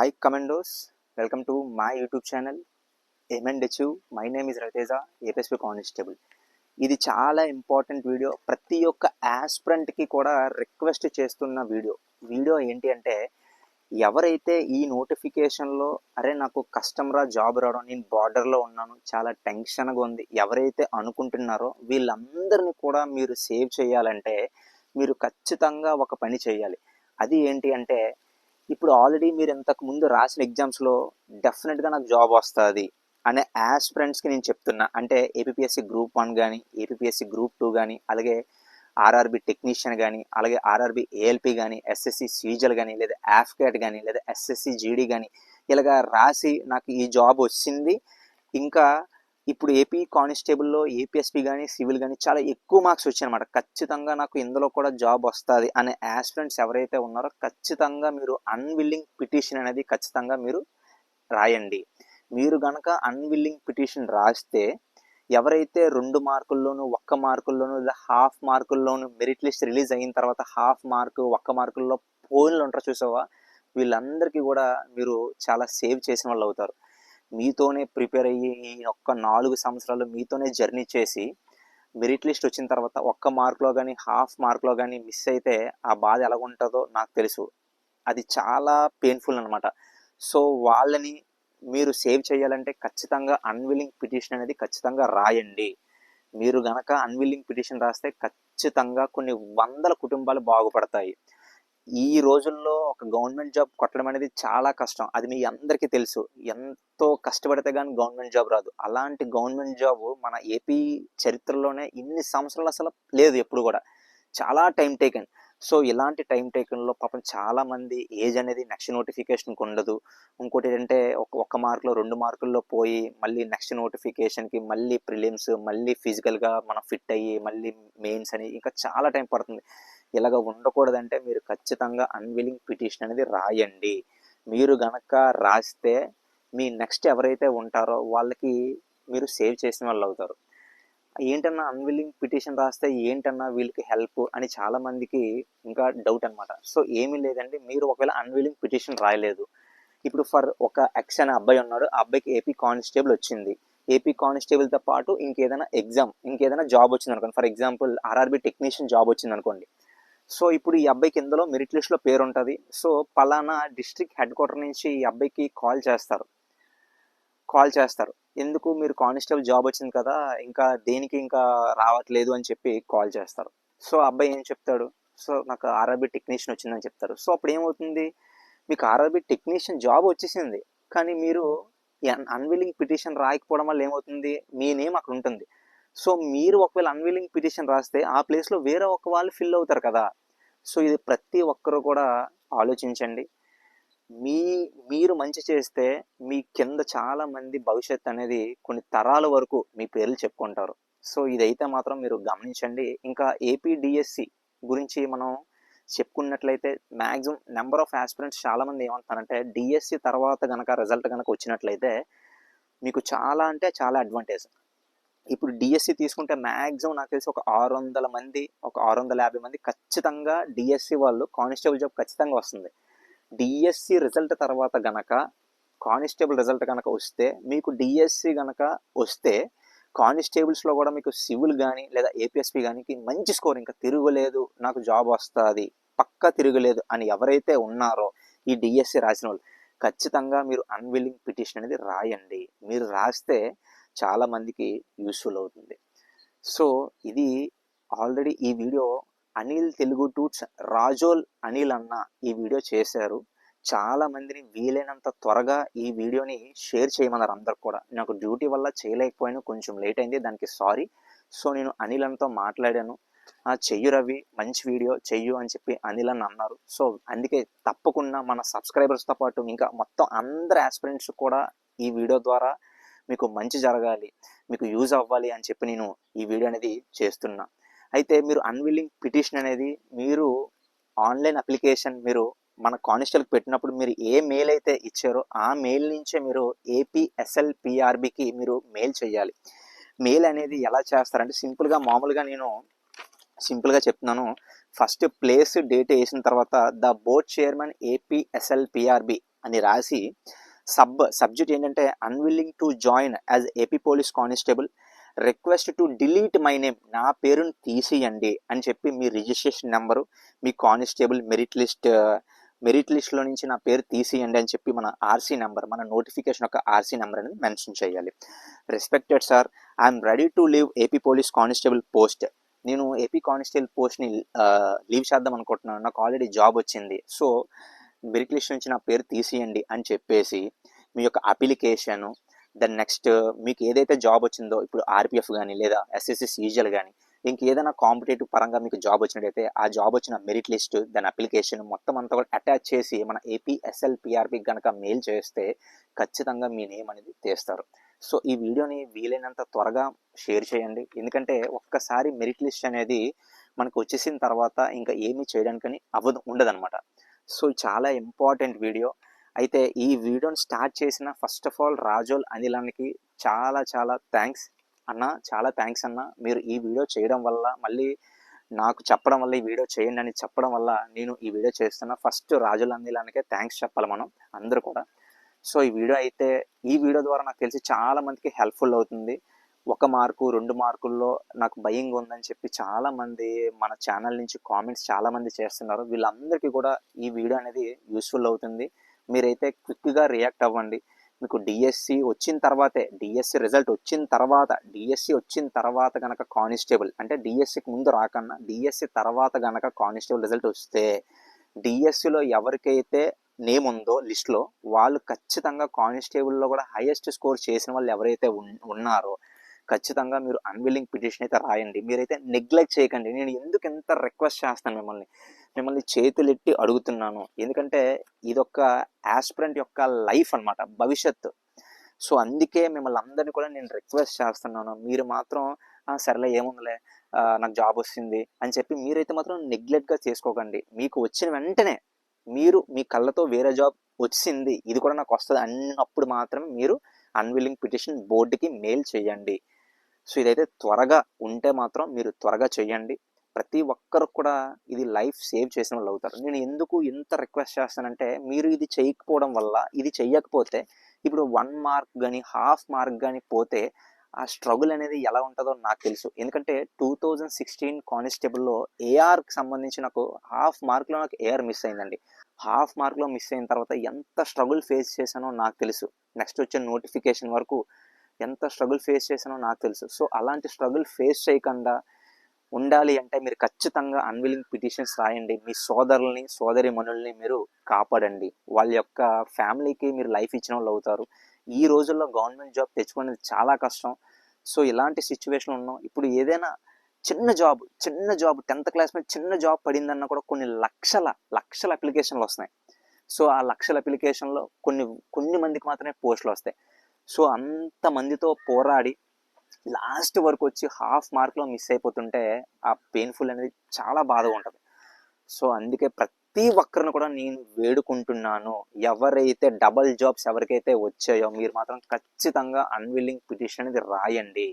Hi commandos welcome to my YouTube channel ఎంఎన్డెచ్ my name is Raviteja APSP constable ఇది చాలా important video ప్రతి ఒక్క యాస్ప్రెంట్కి కూడా రిక్వెస్ట్ చేస్తున్న వీడియో వీడియో ఏంటి అంటే ఎవరైతే ఈ నోటిఫికేషన్లో అరే నాకు కస్టమరా జాబ్ రావడం నేను బార్డర్లో ఉన్నాను చాలా టెన్షన్గా ఉంది ఎవరైతే అనుకుంటున్నారో వీళ్ళందరినీ కూడా మీరు సేవ్ చేయాలంటే మీరు ఖచ్చితంగా ఒక పని చేయాలి. అది ఏంటి అంటే ఇప్పుడు ఆల్రెడీ మీరు ఇంతకు ముందు రాసిన ఎగ్జామ్స్లో డెఫినెట్గా నాకు జాబ్ వస్తుంది అనే యాస్పిరెంట్స్కి నేను చెప్తున్నా. అంటే ఏపీఎస్సి గ్రూప్ వన్ కానీ ఏపీఎస్సి గ్రూప్ టూ కానీ అలాగే ఆర్ఆర్బి టెక్నీషియన్ కానీ అలాగే ఆర్ఆర్బి ఏఎల్పి కానీ ఎస్ఎస్సి సీజల్ కానీ లేదా యాఫ్కేట్ కానీ లేదా ఎస్ఎస్సి జీడీ కానీ ఇలాగా రాసి నాకు ఈ జాబ్ వచ్చింది. ఇంకా ఇప్పుడు ఏపీ కానిస్టేబుల్లో ఏపీఎస్పి కానీ సివిల్ కానీ చాలా ఎక్కువ మార్క్స్ వచ్చాయన్నమాట. ఖచ్చితంగా నాకు ఇందులో కూడా జాబ్ వస్తుంది అనే యాస్పిరెంట్స్ ఎవరైతే ఉన్నారో ఖచ్చితంగా మీరు అన్విల్లింగ్ పిటిషన్ అనేది ఖచ్చితంగా మీరు రాయండి. మీరు గనక అన్విల్లింగ్ పిటిషన్ రాస్తే ఎవరైతే రెండు మార్కుల్లోనూ ఒక్క మార్కుల్లోనూ లేదా హాఫ్ మార్కుల్లోనూ మెరిట్ లిస్ట్ రిలీజ్ అయిన తర్వాత హాఫ్ మార్కు ఒక్క మార్కుల్లో పోయిన్లు ఉంటారు చూసావా? వీళ్ళందరికీ కూడా మీరు చాలా సేవ్ చేసిన వాళ్ళు అవుతారు మీతోనే ప్రిపేర్ అయ్యి ఈ ఒక్క నాలుగు సంవత్సరాలు మీతోనే జర్నీ చేసి మెరిట్ లిస్ట్ వచ్చిన తర్వాత ఒక్క మార్క్లో కానీ హాఫ్ మార్క్లో కానీ మిస్ అయితే ఆ బాధ ఎలా ఉంటుందో నాకు తెలుసు. అది చాలా పెయిన్ఫుల్ అనమాట సో వాళ్ళని మీరు సేవ్ చేయాలంటే ఖచ్చితంగా అన్విల్లింగ్ పిటిషన్ అనేది ఖచ్చితంగా రాయండి. మీరు గనక అన్విల్లింగ్ పిటిషన్ రాస్తే ఖచ్చితంగా కొన్ని వందల కుటుంబాలు బాగుపడతాయి. ఈ రోజుల్లో ఒక గవర్నమెంట్ జాబ్ కొట్టడం అనేది చాలా కష్టం. అది మీ అందరికీ తెలుసు. ఎంతో కష్టపడితే కానీ గవర్నమెంట్ జాబ్ రాదు. అలాంటి గవర్నమెంట్ జాబ్ మన ఏపీ చరిత్రలోనే ఇన్ని సంవత్సరాలు అసలు లేదు ఎప్పుడు కూడా. చాలా టైం టేకెన్. సో ఇలాంటి టైం టేకన్లో పాపం చాలా మంది ఏజ్ అనేది నెక్స్ట్ నోటిఫికేషన్కి ఉండదు. ఇంకోటి ఏంటంటే ఒక ఒక్క మార్కులో రెండు మార్కుల్లో పోయి మళ్ళీ నెక్స్ట్ నోటిఫికేషన్కి మళ్ళీ ప్రిలిమ్స్ మళ్ళీ ఫిజికల్గా మనం ఫిట్ అయ్యి మళ్ళీ మెయిన్స్ అని ఇంకా చాలా టైం పడుతుంది. ఇలాగ ఉండకూడదంటే మీరు ఖచ్చితంగా అన్విలింగ్ పిటిషన్ అనేది రాయండి. మీరు గనక రాస్తే మీ నెక్స్ట్ ఎవరైతే ఉంటారో వాళ్ళకి మీరు సేవ్ చేసిన వాళ్ళు అవుతారు. ఏంటన్నా అన్విల్లింగ్ పిటిషన్ రాస్తే ఏంటన్నా వీళ్ళకి హెల్ప్ అని చాలా మందికి ఇంకా డౌట్ అనమాట సో ఏమీ లేదండి. మీరు ఒకవేళ అన్విల్లింగ్ పిటిషన్ రాయలేదు. ఇప్పుడు ఫర్ ఒక ఎక్స్ అనే అబ్బాయి ఉన్నాడు. ఆ అబ్బాయికి ఏపీ కానిస్టేబుల్ వచ్చింది. ఏపీ కానిస్టేబుల్తో పాటు ఇంకేదైనా ఎగ్జామ్ ఇంకేదైనా జాబ్ వచ్చింది అనుకోండి for example RRB technician job వచ్చింది అనుకోండి సో ఇప్పుడు ఈ అబ్బాయికి ఇందులో మెరిట్ లిస్ట్లో పేరు ఉంటుంది సో పలానా డిస్ట్రిక్ట్ హెడ్ క్వార్టర్ నుంచి ఈ అబ్బాయికి కాల్ చేస్తారు. కాల్ చేస్తారు. ఎందుకు? మీరు కానిస్టేబుల్ జాబ్ వచ్చింది కదా ఇంకా దేనికి ఇంకా రావట్లేదు అని చెప్పి కాల్ చేస్తారు. సో అబ్బాయి ఏం చెప్తాడు? సో నాకు ఆర్ఆర్బి టెక్నీషియన్ వచ్చిందని చెప్తారు. సో అప్పుడు ఏమవుతుంది? మీకు ఆర్ఆర్బి టెక్నీషియన్ జాబ్ వచ్చేసింది. కానీ మీరు అన్విల్లింగ్ పిటిషన్ రాయకపోవడం వల్ల ఏమవుతుంది? మీ నేమ్ అక్కడ ఉంటుంది. సో మీరు ఒకవేళ అన్విల్లింగ్ పిటిషన్ రాస్తే ఆ ప్లేస్లో వేరే ఒక వాళ్ళు ఫిల్ అవుతారు కదా. సో ఇది ప్రతి ఒక్కరు కూడా ఆలోచించండి. మీ మీరు మంచి చేస్తే మీ కింద చాలా మంది భవిష్యత్ అనేది కొన్ని తరాల వరకు మీ పేర్లు చెప్పుకుంటారు. సో ఇదైతే మాత్రం మీరు గమనించండి. ఇంకా ఏపీ డిఎస్సి గురించి మనం చెప్పుకున్నట్లయితే మ్యాక్సిమం నెంబర్ ఆఫ్ ఆస్పిరెంట్స్ చాలామంది ఏమంటారంటే డిఎస్సి తర్వాత కనుక రిజల్ట్ కనుక వచ్చినట్లయితే మీకు చాలా అంటే చాలా అడ్వాంటేజ్ ఇప్పుడు డిఎస్సి తీసుకుంటే మ్యాక్సిమం నాకు తెలిసి ఒక ఆరు వందల మంది ఒక ఆరు వందల యాభై మంది ఖచ్చితంగా డిఎస్సి వాళ్ళు కానిస్టేబుల్ జాబ్ ఖచ్చితంగా వస్తుంది. డిఎస్సి రిజల్ట్ తర్వాత గనక కానిస్టేబుల్ రిజల్ట్ కనుక వస్తే మీకు డిఎస్సి గనక వస్తే కానిస్టేబుల్స్లో కూడా మీకు సివిల్ కానీ లేదా ఏపీఎస్పి కానీ మంచి స్కోర్ ఇంకా తిరగలేదు నాకు జాబ్ వస్తుంది పక్క తిరగలేదు అని ఎవరైతే ఉన్నారో ఈ డిఎస్సి రాసిన వాళ్ళు ఖచ్చితంగా మీరు అన్విల్లింగ్ పిటిషన్ అనేది రాయండి. మీరు రాస్తే చాలామందికి యూస్ఫుల్ అవుతుంది. సో ఇది ఆల్రెడీ ఈ వీడియో అనిల్ తెలుగు టూట్స్ రాజోల్ అనిల్ అన్న ఈ వీడియో చేశారు. చాలా మందిని వీలైనంత త్వరగా ఈ వీడియోని షేర్ చేయమన్నారు అందరు కూడా. నాకు డ్యూటీ వల్ల చేయలేకపోయాను కొంచెం లేట్ అయింది దానికి సారీ సో నేను అనిల్ అన్నతో మాట్లాడాను. చెయ్యు రవి మంచి వీడియో చెయ్యు అని చెప్పి అనిల్ అని అన్నారు. సో అందుకే తప్పకుండా మన సబ్స్క్రైబర్స్తో పాటు ఇంకా మొత్తం అందరు ఆస్పిరెంట్స్ కూడా ఈ వీడియో ద్వారా మీకు మంచి జరగాలి మీకు యూజ్ అవ్వాలి అని చెప్పి నేను ఈ వీడియో అనేది చేస్తున్నా. అయితే మీరు అన్విల్లింగ్ పిటిషన్ అనేది మీరు ఆన్లైన్ అప్లికేషన్ మీరు మన కానిస్టల్కి పెట్టినప్పుడు మీరు ఏ మెయిల్ అయితే ఇచ్చారో ఆ మెయిల్ నుంచే మీరు ఏపీఎస్ఎల్పిఆర్బికి మీరు మెయిల్ చేయాలి. మెయిల్ అనేది ఎలా చేస్తారంటే సింపుల్గా మామూలుగా నేను సింపుల్గా చెప్తున్నాను. ఫస్ట్ ప్లేస్ డేట్ వేసిన తర్వాత ద బోర్డ్ చైర్మన్ ఏపీఎస్ఎల్పిఆర్బి అని రాసి సబ్ సబ్జెక్ట్ ఏంటంటే unwilling to join as AP police constable request to delete my name నా పేరును తీసేయండి అని చెప్పి మీ రిజిస్ట్రేషన్ నెంబరు మీ కానిస్టేబుల్ మెరిట్ లిస్ట్ మెరిట్ లిస్ట్లో నుంచి నా పేరు తీసేయండి అని చెప్పి మన ఆర్సీ నెంబర్ మన నోటిఫికేషన్ యొక్క ఆర్సీ నెంబర్ అనేది మెన్షన్ చేయాలి. Respected sir I'm ready to leave AP police constable post నేను ఏపీ కానిస్టేబుల్ పోస్ట్ని లీవ్ చేద్దాం అనుకుంటున్నాను. నాకు ఆల్రెడీ జాబ్ వచ్చింది. సో మెరిట్ లిస్ట్ నుంచి నా పేరు తీసేయండి అని చెప్పేసి మీ యొక్క అప్లికేషను దెన్ నెక్స్ట్ మీకు ఏదైతే జాబ్ వచ్చిందో ఇప్పుడు ఆర్పిఎఫ్ కానీ లేదా ఎస్ఎస్సి సీజల్ కానీ ఇంక ఏదైనా కాంపిటేటివ్ పరంగా మీకు జాబ్ వచ్చినట్టయితే ఆ జాబ్ వచ్చిన మెరిట్ లిస్ట్ దాని అప్లికేషన్ మొత్తం అంతా కూడా అటాచ్ చేసి మన ఏపీఎస్ఎల్పిఆర్పి కనుక మెయిల్ చేస్తే ఖచ్చితంగా మీ నేమ్ అనేది తీస్తారు. సో ఈ వీడియోని వీలైనంత త్వరగా షేర్ చేయండి. ఎందుకంటే ఒక్కసారి మెరిట్ లిస్ట్ అనేది మనకు వచ్చేసిన తర్వాత ఇంకా ఏమీ చేయడానికని అవ్వదు ఉండదన్నమాట. సో చాలా ఇంపార్టెంట్ వీడియో. అయితే ఈ వీడియోని స్టార్ట్ చేసిన ఫస్ట్ ఆఫ్ ఆల్ రాజోల్ అనిలానికి చాలా చాలా థ్యాంక్స్. అన్న చాలా థ్యాంక్స్ అన్న. మీరు ఈ వీడియో చేయడం వల్ల మళ్ళీ నాకు చెప్పడం వల్ల ఈ వీడియో చేయండి అని చెప్పడం వల్ల నేను ఈ వీడియో చేస్తున్నా ఫస్ట్ రాజుల అందిలానికే థ్యాంక్స్ చెప్పాలి మనం అందరూ కూడా. సో ఈ వీడియో అయితే ఈ వీడియో ద్వారా నాకు తెలిసి చాలా మందికి హెల్ప్ఫుల్ అవుతుంది. ఒక మార్కు రెండు మార్కుల్లో నాకు భయంగా ఉందని చెప్పి చాలా మంది మన ఛానల్ నుంచి కామెంట్స్ చాలా మంది చేస్తున్నారు. వీళ్ళందరికీ కూడా ఈ వీడియో అనేది యూస్ఫుల్ అవుతుంది. మీరైతే క్విక్గా రియాక్ట్ అవ్వండి. మీకు డిఎస్సి వచ్చిన తర్వాతే డిఎస్సి రిజల్ట్ వచ్చిన తర్వాత డిఎస్సి వచ్చిన తర్వాత కనుక కానిస్టేబుల్ అంటే డిఎస్సికి ముందు రాకన్నా డిఎస్సి తర్వాత కనుక కానిస్టేబుల్ రిజల్ట్ వస్తే డిఎస్సిలో ఎవరికైతే నేమ్ ఉందో లిస్ట్లో వాళ్ళు ఖచ్చితంగా కానిస్టేబుల్లో కూడా హైయెస్ట్ స్కోర్ చేసిన వాళ్ళు ఎవరైతే ఉన్నారో ఖచ్చితంగా మీరు అన్విల్లింగ్ పిటిషన్ అయితే రాయండి. మీరైతే నెగ్లెక్ట్ చేయకండి. నేను ఎందుకు ఎంత రిక్వెస్ట్ చేస్తాను మిమ్మల్ని? మిమ్మల్ని చేతులెట్టి అడుగుతున్నాను. ఎందుకంటే ఇదొక ఆస్పిరెంట్ యొక్క లైఫ్ అనమాట భవిష్యత్తు. సో అందుకే మిమ్మల్ని అందరినీ కూడా నేను రిక్వెస్ట్ చేస్తున్నాను. మీరు మాత్రం సరేలే ఏముందిలే నాకు జాబ్ వస్తుంది అని చెప్పి మీరైతే మాత్రం నెగ్లెక్ట్గా చేసుకోకండి. మీకు వచ్చిన వెంటనే మీరు మీ కళ్ళతో వేరే జాబ్ వచ్చింది ఇది కూడా నాకు వస్తుంది అన్నప్పుడు మాత్రమే మీరు అన్విల్లింగ్ పిటిషన్ బోర్డుకి మెయిల్ చేయండి. సో ఇదైతే త్వరగా ఉంటే మాత్రం మీరు త్వరగా చేయండి. ప్రతి ఒక్కరు కూడా ఇది లైఫ్ సేవ్ చేసిన వాళ్ళు అవుతారు. నేను ఎందుకు ఎంత రిక్వెస్ట్ చేస్తానంటే మీరు ఇది చేయకపోవడం వల్ల ఇది చెయ్యకపోతే ఇప్పుడు వన్ మార్క్ కానీ హాఫ్ మార్క్ కానీ పోతే ఆ స్ట్రగుల్ అనేది ఎలా ఉంటుందో నాకు తెలుసు. ఎందుకంటే టూ థౌజండ్ సిక్స్టీన్ కానిస్టేబుల్లో ఏఆర్కి సంబంధించి నాకు హాఫ్ మార్క్లో నాకు ఏఆర్ మిస్ అయిందండి. హాఫ్ మార్క్లో మిస్ అయిన తర్వాత ఎంత స్ట్రగుల్ ఫేస్ చేశానో నాకు తెలుసు. నెక్స్ట్ వచ్చే నోటిఫికేషన్ వరకు ఎంత స్ట్రగుల్ ఫేస్ చేశానో నాకు తెలుసు. సో అలాంటి స్ట్రగుల్ ఫేస్ చేయకుండా ఉండాలి అంటే మీరు ఖచ్చితంగా అన్విలింగ్ పిటిషన్స్ రాయండి. మీ సోదరుల్ని సోదరి మనుల్ని మీరు కాపాడండి. వాళ్ళ యొక్క ఫ్యామిలీకి మీరు లైఫ్ ఇచ్చిన వాళ్ళు అవుతారు. ఈ రోజుల్లో గవర్నమెంట్ జాబ్ తెచ్చుకునేది చాలా కష్టం. సో ఇలాంటి సిచ్యువేషన్ ఉన్నాం. ఇప్పుడు ఏదైనా చిన్న జాబ్ చిన్న జాబ్ టెన్త్ క్లాస్ మీద చిన్న జాబ్ పడిందన్న కూడా కొన్ని లక్షల లక్షల అప్లికేషన్లు వస్తున్నాయి. సో ఆ లక్షల అప్లికేషన్లో కొన్ని కొన్ని మందికి మాత్రమే పోస్టులు వస్తాయి. సో అంతమందితో పోరాడి లాస్ట్ వరకు వచ్చి హాఫ్ మార్క్లో మిస్ అయిపోతుంటే ఆ పెయిన్ఫుల్ అనేది చాలా బాధగా ఉంటుంది. సో అందుకే ప్రతి ఒక్కరిని కూడా నేను వేడుకుంటున్నాను. ఎవరైతే డబల్ జాబ్స్ ఎవరికైతే వచ్చాయో మీరు మాత్రం ఖచ్చితంగా అన్విల్లింగ్ పిటిషన్ అనేది రాయండి.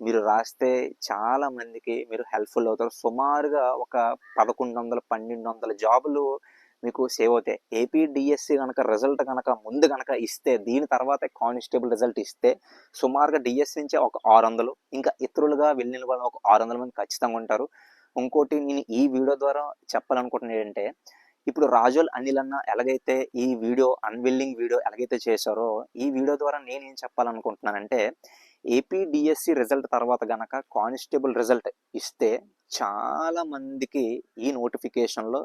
మీరు రాస్తే చాలా మందికి మీరు హెల్ప్ఫుల్ అవుతారు. సుమారుగా ఒక పదకొండు వందల పన్నెండు వందల జాబులు మీకు సేవ్ అవుతాయి. ఏపీడిఎస్సి కనుక రిజల్ట్ కనుక ముందు కనుక ఇస్తే దీని తర్వాత కానిస్టేబుల్ రిజల్ట్ ఇస్తే సుమారుగా డిఎస్సి నుంచే ఒక ఆరు వందలు ఇంకా ఇతరులుగా వెళ్ళిన వాళ్ళు ఒక ఆరు వందల మంది ఖచ్చితంగా ఉంటారు. ఇంకోటి నేను ఈ వీడియో ద్వారా చెప్పాలనుకుంటున్నాను ఏంటంటే ఇప్పుడు రాజోల్ అనిల్ అన్న ఎలాగైతే ఈ వీడియో అన్విల్లింగ్ వీడియో ఎలాగైతే చేశారో ఈ వీడియో ద్వారా నేను ఏం చెప్పాలనుకుంటున్నానంటే ఏపీడిఎస్సి రిజల్ట్ తర్వాత గనక కానిస్టేబుల్ రిజల్ట్ ఇస్తే చాలా మందికి ఈ నోటిఫికేషన్లో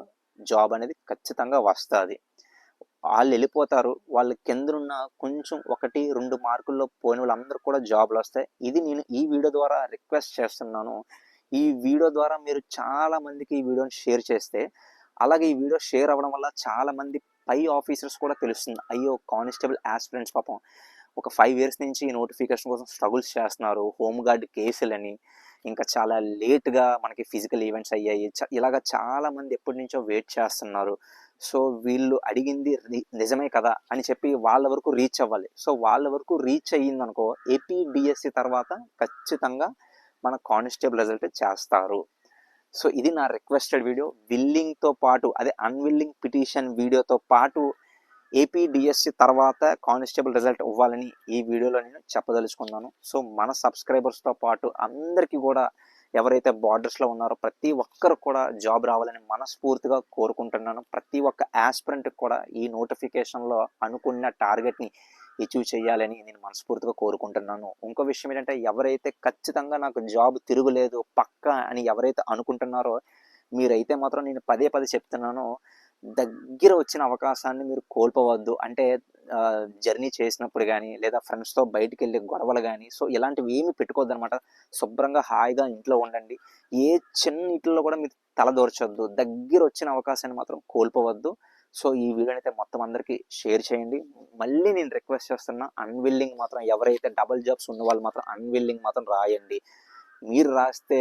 జాబ్ అనేది ఖచ్చితంగా వస్తుంది. వాళ్ళు వెళ్ళిపోతారు. వాళ్ళ కిందనున్న కొంచెం ఒకటి రెండు మార్కుల్లో పోయిన వాళ్ళందరూ కూడా జాబ్లు వస్తాయి. ఇది నేను ఈ వీడియో ద్వారా రిక్వెస్ట్ చేస్తున్నాను. ఈ వీడియో ద్వారా మీరు చాలా మందికి ఈ వీడియోని షేర్ చేస్తే అలాగే ఈ వీడియో షేర్ అవ్వడం వల్ల చాలా మంది పై ఆఫీసర్స్ కూడా తెలుస్తుంది. అయ్యో కానిస్టేబుల్ ఆస్పిరెంట్స్ పాపం ఒక ఫైవ్ ఇయర్స్ నుంచి ఈ నోటిఫికేషన్ కోసం స్ట్రగుల్స్ చేస్తున్నారు. హోమ్ గార్డ్ కేసులని ఇంకా చాలా లేట్గా మనకి ఫిజికల్ ఈవెంట్స్ అయ్యాయి. ఇలాగ చాలా మంది ఎప్పటి నుంచో వెయిట్ చేస్తున్నారు. సో వీళ్ళు అడిగింది నిజమే కదా అని చెప్పి వాళ్ళ వరకు రీచ్ అవ్వాలి. సో వాళ్ళ వరకు రీచ్ అయ్యింది అనుకో ఏపీడిఎస్సి తర్వాత ఖచ్చితంగా మన కానిస్టేబుల్ రిజల్ట్ చేస్తారు. సో ఇది నా రిక్వెస్టెడ్ వీడియో. విల్లింగ్తో పాటు అదే అన్విల్లింగ్ పిటిషన్ వీడియోతో పాటు ఏపీడిఎస్సి తర్వాత కానిస్టేబుల్ రిజల్ట్ ఇవ్వాలని ఈ వీడియోలో నేను చెప్పదలుచుకున్నాను. సో మన సబ్స్క్రైబర్స్తో పాటు అందరికీ కూడా ఎవరైతే బార్డర్స్లో ఉన్నారో ప్రతి ఒక్కరు కూడా జాబ్ రావాలని మనస్ఫూర్తిగా కోరుకుంటున్నాను. ప్రతి ఒక్క యాస్పిరెంట్కి కూడా ఈ నోటిఫికేషన్లో అనుకున్న టార్గెట్ని అచీవ్ చేయాలని నేను మనస్ఫూర్తిగా కోరుకుంటున్నాను. ఇంకో విషయం ఏంటంటే ఎవరైతే ఖచ్చితంగా నాకు జాబ్ తిరుగులేదు పక్క అని ఎవరైతే అనుకుంటున్నారో మీరైతే మాత్రం నేను పదే పదే చెప్తున్నాను దగ్గర వచ్చిన అవకాశాన్ని మీరు కోల్పోవద్దు. అంటే జర్నీ చేసినప్పుడు కానీ లేదా ఫ్రెండ్స్తో బయటికి వెళ్ళే గొడవలు కానీ సో ఇలాంటివి ఏమి పెట్టుకోవద్దు అనమాట శుభ్రంగా హాయిగా ఇంట్లో ఉండండి. ఏ చిన్న ఇంట్లో కూడా మీరు తలదోర్చొద్దు దగ్గర వచ్చిన అవకాశాన్ని మాత్రం కోల్పోవద్దు. సో ఈ వీడియోని అయితే మొత్తం అందరికీ షేర్ చేయండి. మళ్ళీ నేను రిక్వెస్ట్ చేస్తున్నా అన్విల్లింగ్ మాత్రం ఎవరైతే డబల్ జాబ్స్ ఉన్న వాళ్ళు మాత్రం అన్విల్లింగ్ మాత్రం రాయండి. మీరు రాస్తే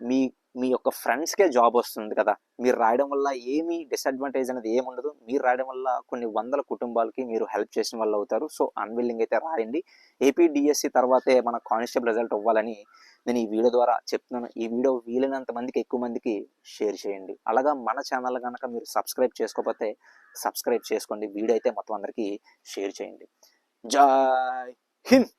మీ మీ యొక్క ఫ్రెండ్స్కే జాబ్ వస్తుంది కదా. మీరు రాయడం వల్ల ఏమీ డిసడ్వాంటేజ్ అనేది ఏమి ఉండదు. మీరు రాయడం వల్ల కొన్ని వందల కుటుంబాలకి మీరు హెల్ప్ చేసిన వాళ్ళు అవుతారు. సో అన్విల్లింగ్ అయితే రాయండి. ఏపీ డిఎస్సి తర్వాతే మన కానిస్టేబుల్ రిజల్ట్ అవ్వాలని నేను ఈ వీడియో ద్వారా చెప్తున్నాను. ఈ వీడియో వీలైనంత మందికి ఎక్కువ మందికి షేర్ చేయండి. అలాగా మన ఛానల్ కనుక మీరు సబ్స్క్రైబ్ చేసుకోకపోతే సబ్స్క్రైబ్ చేసుకోండి. వీడియో అయితే మొత్తం అందరికీ షేర్ చేయండి. జై హింద్!